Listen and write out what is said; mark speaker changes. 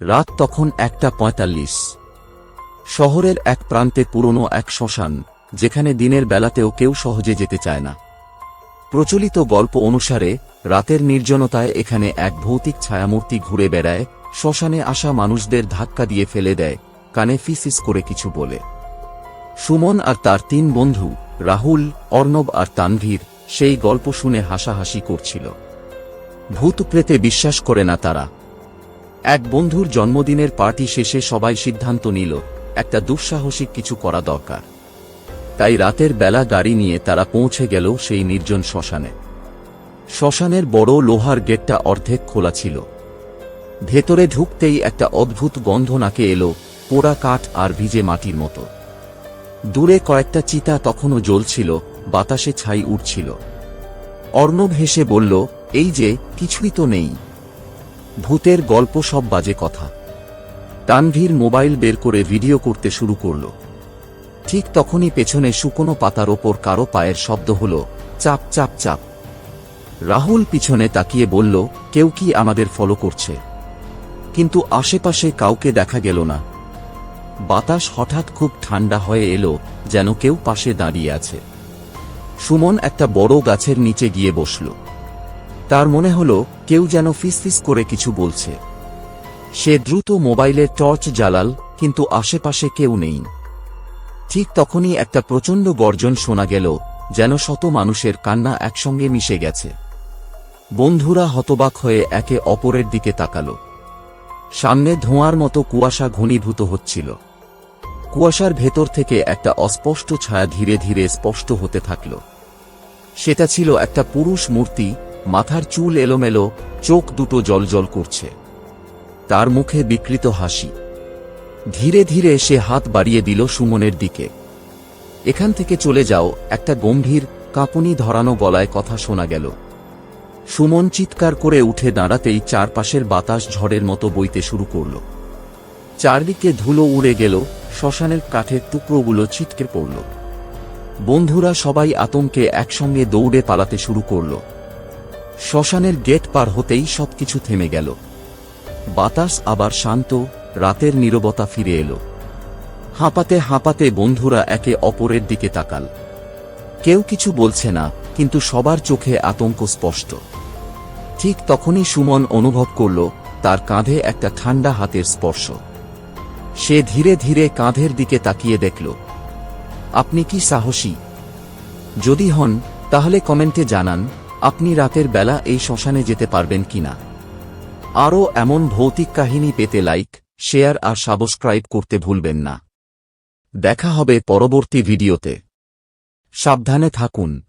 Speaker 1: রাত তখন একটা পঁয়তাল্লিশ। শহরের এক প্রান্তে পুরনো এক শ্মশান, যেখানে দিনের বেলাতেও কেউ সহজে যেতে চায় না। প্রচলিত গল্প অনুসারে, রাতের নির্জনতায় এখানে এক ভৌতিক ছায়ামূর্তি ঘুরে বেড়ায়, শ্মশানে আসা মানুষদের ধাক্কা দিয়ে ফেলে দেয়, কানে ফিসিস করে কিছু বলে। সুমন আর তার তিন বন্ধু, রাহুল, অর্ণব আর তানভীর, সেই গল্প শুনে হাসাহাসি করছিল। ভূত প্রেতে বিশ্বাস করে না তারা। এক বন্ধুর জন্মদিনের পার্টি শেষে সবাই সিদ্ধান্ত নিল, একটা দুঃসাহসিক কিছু করা দরকার। তাই রাতের বেলা গাড়ি নিয়ে তারা পৌঁছে গেল সেই নির্জন শ্মশানে। শ্মশানের বড় লোহার গেটটা অর্ধেক খোলা ছিল। ভেতরে ঢুকতেই একটা অদ্ভুত গন্ধ নাকে এলো, পোড়া কাঠ আর ভিজে মাটির মতো। দূরে কয়েকটা চিতা তখনও জ্বলছিল, বাতাসে ছাই উঠছিল। অর্ণব হেসে বলল, এই যে, কিছুই তো নেই। ভূতের গল্প সব বাজে কথা। তানভীর মোবাইল বের করে ভিডিও করতে শুরু করল। ঠিক তখনই পেছনে শুকনো পাতার ওপর কারও পায়ের শব্দ হল, চাপ চাপ চাপ। রাহুল পিছনে তাকিয়ে বলল, কেউ কি আমাদের ফলো করছে? কিন্তু আশেপাশে কাউকে দেখা গেল না। বাতাস হঠাৎ খুব ঠান্ডা হয়ে এলো, যেন কেউ পাশে দাঁড়িয়ে আছে। সুমন একটা বড় গাছের নিচে গিয়ে বসল। তার মনে হল, কেউ যেন ফিসফিস করে কিছু বলছে। সে দ্রুত মোবাইলের টর্চ জ্বালাল, কিন্তু আশেপাশে কেউ নেই। ঠিক তখনই একটা প্রচণ্ড গর্জন শোনা গেল, যেন শত মানুষের কান্না একসঙ্গে মিশে গেছে। বন্ধুরা হতবাক হয়ে একে অপরের দিকে তাকালো। সামনে ধোঁয়ার মতো কুয়াশা ঘনীভূত হচ্ছিল। কুয়াশার ভেতর থেকে একটা অস্পষ্ট ছায়া ধীরে ধীরে স্পষ্ট হতে থাকল। সেটা ছিল একটা পুরুষ মূর্তি মাথার চুল এলোমেলো, চোখ দুটো জলজল করছে। তার মুখে বিকৃত হাসি। ধীরে ধীরে সে হাত বাড়িয়ে দিল সুমনের দিকে। এখান থেকে চলে যাও, একটা গম্ভীর, কাঁপুনি ধরানো গলায় কথা শোনা গেল। সুমন চিৎকার করে উঠে দাঁড়াতেই চারপাশের বাতাস ঝড়ের মতো বইতে শুরু করল। চারদিকে ধুলো উড়ে গেল, শ্মশানের কাঠের টুকরোগুলো ছিটকে পড়ল। বন্ধুরা সবাই আতঙ্কে একসঙ্গে দৌড়ে পালাতে শুরু করল। শ্মশানের গেট পার হতেই সবকিছু থেমে গেল। বাতাস আবার শান্ত, রাতের নীরবতা ফিরে এলো। হাঁপাতে হাঁপাতে বন্ধুরা একে অপরের দিকে তাকাল। কেউ কিছু বলছে না, কিন্তু সবার চোখে আতঙ্ক স্পষ্ট। ঠিক তখনই সুমন অনুভব করল, তার কাঁধে একটা ঠান্ডা হাতের স্পর্শ। সে ধীরে ধীরে কাঁধের দিকে তাকিয়ে দেখল। আপনি কি সাহসী? যদি হন, তাহলে কমেন্টে জানান। আপনি রাতের বেলা এই শ্মশানে যেতে পারবেন কিনা? আরও এমন ভৌতিক কাহিনী পেতে লাইক, শেয়ার আর সাবস্ক্রাইব করতে ভুলবেন না। দেখা হবে পরবর্তী ভিডিওতে। সাবধানে থাকুন।